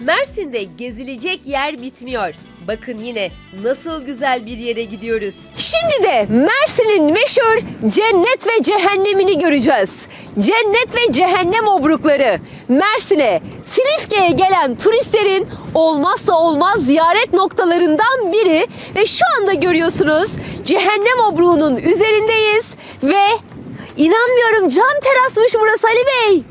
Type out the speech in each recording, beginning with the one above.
Mersin'de gezilecek yer bitmiyor. Bakın yine nasıl güzel bir yere gidiyoruz. Şimdi de Mersin'in meşhur cennet ve cehennemini göreceğiz. Cennet ve cehennem obrukları. Mersin'e, Silifke'ye gelen turistlerin olmazsa olmaz ziyaret noktalarından biri ve şu anda görüyorsunuz cehennem obruğunun üzerindeyiz ve inanmıyorum cam terasmış burası Ali Bey.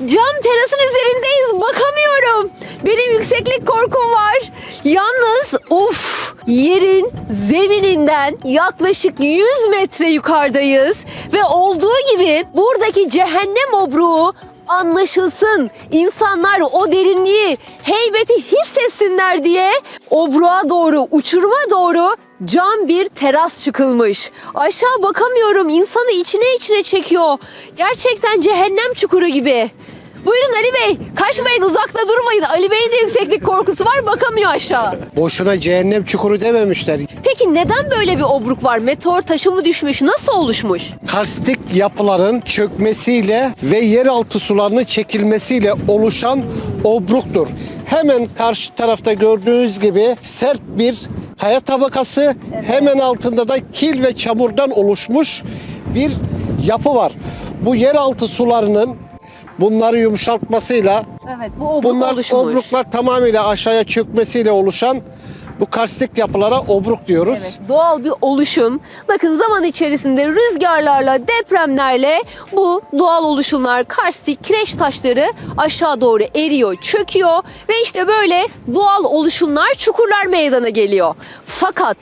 Cam terasın üzerindeyiz bakamıyorum. Benim yükseklik korkum var. Yalnız of yerin zemininden yaklaşık 100 metre yukarıdayız. Ve olduğu gibi buradaki cehennem obruğu anlaşılsın. İnsanlar o derinliği, heybeti hissetsinler diye obruğa doğru, uçuruma doğru cam bir teras çıkılmış. Aşağı bakamıyorum. insanı içine içine çekiyor. Gerçekten cehennem çukuru gibi. Buyurun Ali Bey. Kaçmayın uzakta durmayın. Ali Bey'in de yükseklik korkusu var bakamıyor aşağı. Boşuna cehennem çukuru dememişler. Peki neden böyle bir obruk var? Meteor taşı mı düşmüş? Nasıl oluşmuş? Karstik yapıların çökmesiyle ve yeraltı sularının çekilmesiyle oluşan obruktur. Hemen karşı tarafta gördüğünüz gibi sert bir kaya tabakası, hemen altında da kil ve çamurdan oluşmuş bir yapı var. Bu yeraltı sularının bunları yumuşatmasıyla Evet bu obruk bunlar oluşmuş. obruklar tamamıyla aşağıya çökmesiyle oluşan bu karstik yapılara obruk diyoruz. Evet, doğal bir oluşum. Bakın zaman içerisinde rüzgarlarla, depremlerle bu doğal oluşumlar, karstik, kireç taşları aşağı doğru eriyor, çöküyor ve işte böyle doğal oluşumlar, çukurlar meydana geliyor. Fakat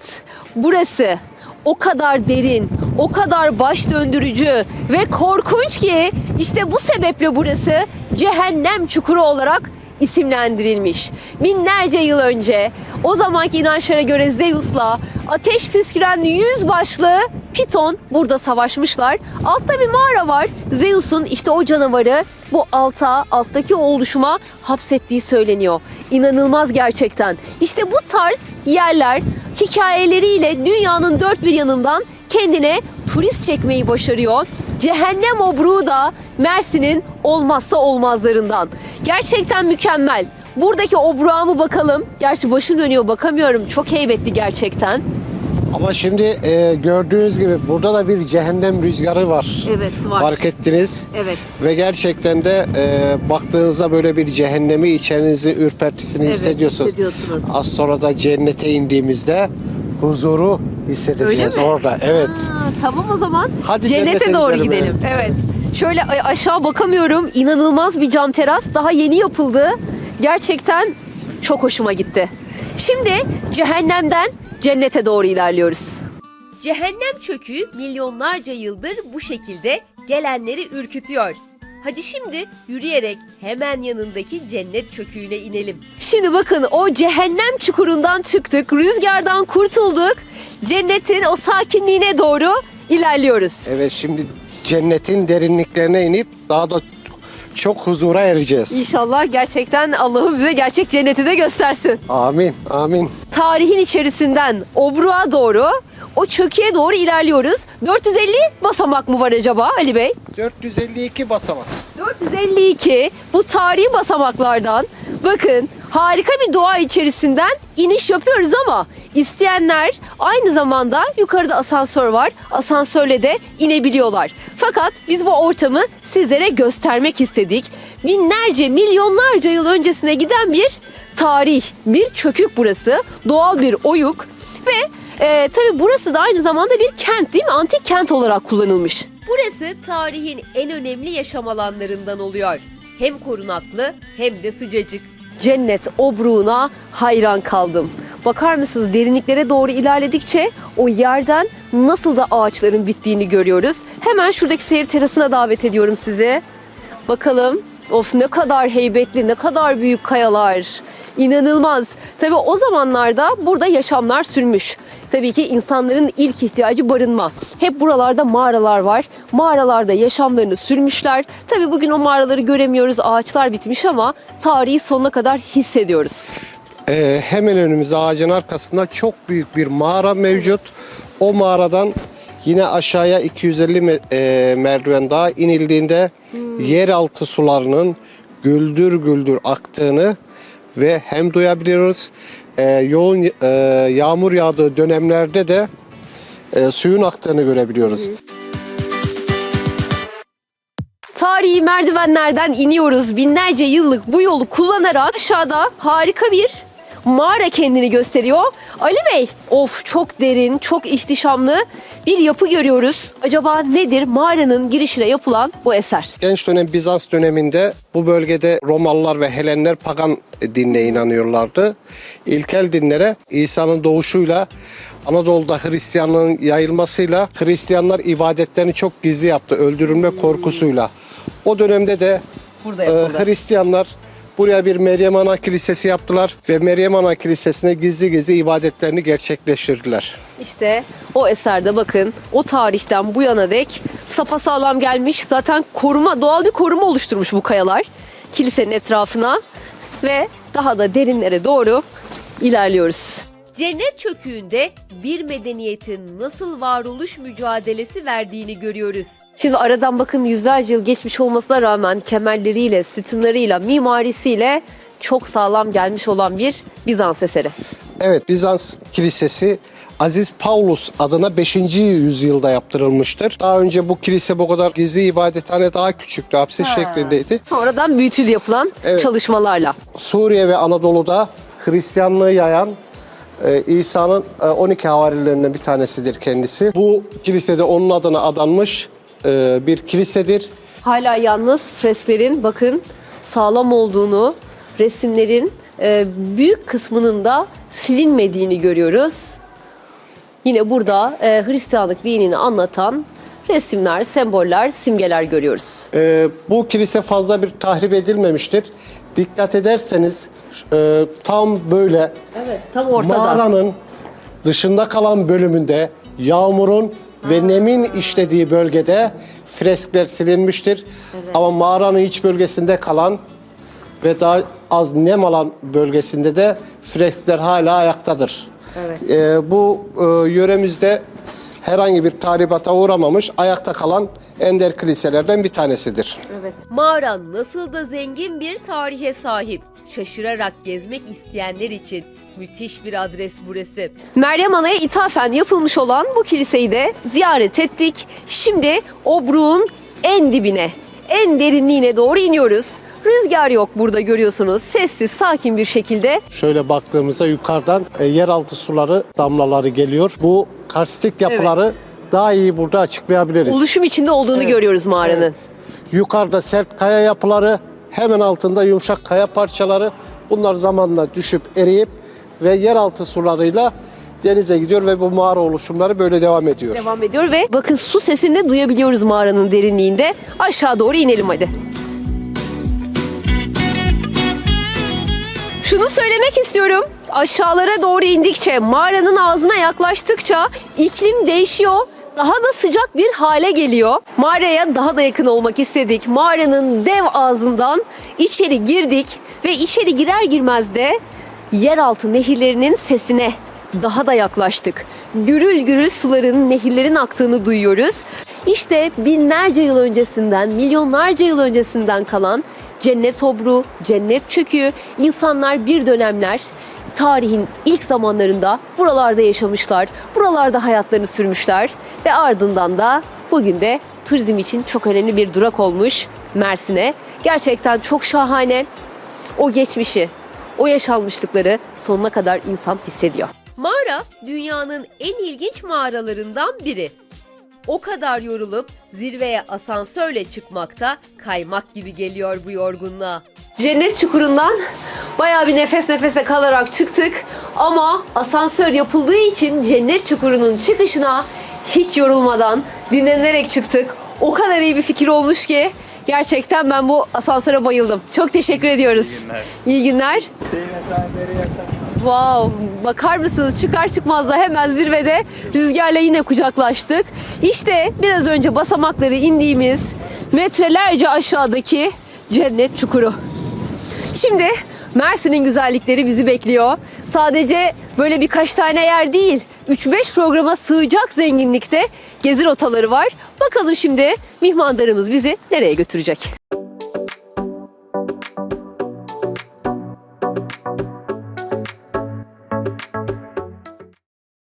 burası o kadar derin, o kadar baş döndürücü ve korkunç ki işte bu sebeple burası cehennem çukuru olarak isimlendirilmiş. Binlerce yıl önce o zamanki inançlara göre Zeus'la ateş püsküren yüz başlı Piton burada savaşmışlar. Altta bir mağara var. Zeus'un işte o canavarı bu alta, alttaki oluşuma hapsettiği söyleniyor. İnanılmaz gerçekten. İşte bu tarz yerler hikayeleriyle dünyanın dört bir yanından kendine turist çekmeyi başarıyor. Cehennem obruğu da Mersin'in olmazsa olmazlarından. Gerçekten mükemmel. Buradaki obruğa mı bakalım? Gerçi başım dönüyor bakamıyorum. Çok heybetli gerçekten. Ama şimdi e, gördüğünüz gibi burada da bir cehennem rüzgarı var. Evet var. Fark ettiniz. Evet. Ve gerçekten de e, baktığınızda böyle bir cehennemi içerinizi ürpertisini Evet, hissediyorsunuz. hissediyorsunuz. Az sonra da cennete indiğimizde huzuru hissedeceğiz orada. Evet. Ha, tamam o zaman. Hadi Cennete cennete doğru gidelim, gidelim. Evet. Şöyle aşağı bakamıyorum. İnanılmaz bir cam teras. Daha yeni yapıldı. Gerçekten çok hoşuma gitti. Şimdi cehennemden cennete doğru ilerliyoruz. Cehennem çöküğü milyonlarca yıldır bu şekilde gelenleri ürkütüyor. Hadi şimdi yürüyerek hemen yanındaki cennet çöküğüne inelim. Şimdi bakın o cehennem çukurundan çıktık. Rüzgardan kurtulduk. Cennetin o sakinliğine doğru ilerliyoruz. Evet şimdi cennetin derinliklerine inip daha da çok huzura ereceğiz. İnşallah gerçekten Allah'ım bize gerçek cenneti de göstersin. Amin. Amin. tarihin içerisinden obruğa doğru o çöküye doğru ilerliyoruz. 450 basamak mı var acaba Ali Bey? 452 basamak. 452 bu tarihi basamaklardan bakın harika bir doğa içerisinden iniş yapıyoruz ama isteyenler aynı zamanda yukarıda asansör var. Asansörle de inebiliyorlar. Fakat biz bu ortamı sizlere göstermek istedik. Binlerce, milyonlarca yıl öncesine giden bir tarih, bir çökük burası. Doğal bir oyuk ve e, tabii burası da aynı zamanda bir kent değil mi? Antik kent olarak kullanılmış. Burası tarihin en önemli yaşam alanlarından oluyor. Hem korunaklı hem de sıcacık. cennet obruğuna hayran kaldım. Bakar mısınız derinliklere doğru ilerledikçe o yerden nasıl da ağaçların bittiğini görüyoruz. Hemen şuradaki seyir terasına davet ediyorum sizi. Bakalım. Of ne kadar heybetli, ne kadar büyük kayalar. İnanılmaz. Tabii o zamanlarda burada yaşamlar sürmüş. Tabii ki insanların ilk ihtiyacı barınma. Hep buralarda mağaralar var. Mağaralarda yaşamlarını sürmüşler. Tabii bugün o mağaraları göremiyoruz. Ağaçlar bitmiş ama tarihi sonuna kadar hissediyoruz. Ee, hemen önümüzde ağacın arkasında çok büyük bir mağara mevcut. O mağaradan yine aşağıya 250 me- e, merdiven daha inildiğinde yeraltı sularının güldür güldür aktığını ve hem duyabiliyoruz. E, yoğun e, yağmur yağdığı dönemlerde de e, suyun aktığını görebiliyoruz. Tarihi merdivenlerden iniyoruz. Binlerce yıllık bu yolu kullanarak aşağıda harika bir mağara kendini gösteriyor. Ali Bey, of çok derin, çok ihtişamlı bir yapı görüyoruz. Acaba nedir mağaranın girişine yapılan bu eser? Genç dönem Bizans döneminde bu bölgede Romalılar ve Helenler pagan dinle inanıyorlardı. İlkel dinlere İsa'nın doğuşuyla Anadolu'da Hristiyanlığın yayılmasıyla Hristiyanlar ibadetlerini çok gizli yaptı öldürülme korkusuyla. O dönemde de Burada e, yapıldı. Hristiyanlar buraya bir Meryem Ana Kilisesi yaptılar ve Meryem Ana Kilisesi'ne gizli gizli ibadetlerini gerçekleştirdiler. İşte o eserde bakın o tarihten bu yana dek sapasağlam gelmiş. Zaten koruma doğal bir koruma oluşturmuş bu kayalar kilisenin etrafına ve daha da derinlere doğru ilerliyoruz. Cennet çöküğünde bir medeniyetin nasıl varoluş mücadelesi verdiğini görüyoruz. Şimdi aradan bakın yüzlerce yıl geçmiş olmasına rağmen kemerleriyle, sütunlarıyla, mimarisiyle çok sağlam gelmiş olan bir Bizans eseri. Evet Bizans Kilisesi Aziz Paulus adına 5. yüzyılda yaptırılmıştır. Daha önce bu kilise bu kadar gizli ibadethane daha küçüktü, hapse şeklindeydi. Sonradan büyütül yapılan Evet. çalışmalarla. Suriye ve Anadolu'da Hristiyanlığı yayan e, İsa'nın e, 12 havarilerinden bir tanesidir kendisi. Bu kilisede onun adına adanmış e, bir kilisedir. Hala yalnız fresklerin bakın sağlam olduğunu, resimlerin e, büyük kısmının da silinmediğini görüyoruz. Yine burada e, Hristiyanlık dinini anlatan resimler, semboller, simgeler görüyoruz. E, bu kilise fazla bir tahrip edilmemiştir. Dikkat ederseniz e, tam böyle Evet, tam ortada. Mağaranın dışında kalan bölümünde yağmurun ve nemin işlediği bölgede freskler silinmiştir. Ama mağaranın iç bölgesinde kalan ve daha az nem alan bölgesinde de freskler hala ayaktadır. Evet. Ee, bu e, yöremizde herhangi bir tahribata uğramamış, ayakta kalan ender kiliselerden bir tanesidir. Evet. Mağara nasıl da zengin bir tarihe sahip. Şaşırarak gezmek isteyenler için müthiş bir adres burası. Meryem Ana'ya ithafen yapılmış olan bu kiliseyi de ziyaret ettik. Şimdi Obruğun en dibine, en derinliğine doğru iniyoruz. Rüzgar yok burada görüyorsunuz. Sessiz, sakin bir şekilde. Şöyle baktığımızda yukarıdan e, yeraltı suları damlaları geliyor. Bu karstik yapıları daha iyi burada açıklayabiliriz. Oluşum içinde olduğunu görüyoruz mağaranın. Yukarıda sert kaya yapıları, hemen altında yumuşak kaya parçaları. Bunlar zamanla düşüp eriyip ve yeraltı sularıyla denize gidiyor ve bu mağara oluşumları böyle devam ediyor. Devam ediyor ve bakın su sesini de duyabiliyoruz mağaranın derinliğinde. Aşağı doğru inelim hadi. Şunu söylemek istiyorum. Aşağılara doğru indikçe, mağaranın ağzına yaklaştıkça iklim değişiyor. Daha da sıcak bir hale geliyor. Mağaraya daha da yakın olmak istedik. Mağaranın dev ağzından içeri girdik ve içeri girer girmez de yeraltı nehirlerinin sesine daha da yaklaştık. Gürül gürül suların, nehirlerin aktığını duyuyoruz. İşte binlerce yıl öncesinden, milyonlarca yıl öncesinden kalan cennet obru, cennet çöküğü, insanlar bir dönemler tarihin ilk zamanlarında buralarda yaşamışlar, buralarda hayatlarını sürmüşler ve ardından da bugün de turizm için çok önemli bir durak olmuş Mersin'e. Gerçekten çok şahane. O geçmişi, o yaşanmışlıkları sonuna kadar insan hissediyor. Mağara dünyanın en ilginç mağaralarından biri. O kadar yorulup zirveye asansörle çıkmakta kaymak gibi geliyor bu yorgunluğa. Cennet çukurundan bayağı bir nefes nefese kalarak çıktık ama asansör yapıldığı için cennet çukurunun çıkışına hiç yorulmadan dinlenerek çıktık. O kadar iyi bir fikir olmuş ki gerçekten ben bu asansöre bayıldım. Çok teşekkür ediyoruz. İyi günler. Wow, bakar mısınız çıkar çıkmaz da hemen zirvede rüzgarla yine kucaklaştık. İşte biraz önce basamakları indiğimiz metrelerce aşağıdaki cennet çukuru. Şimdi Mersin'in güzellikleri bizi bekliyor. Sadece böyle birkaç tane yer değil, 3-5 programa sığacak zenginlikte gezi rotaları var. Bakalım şimdi mihmandarımız bizi nereye götürecek?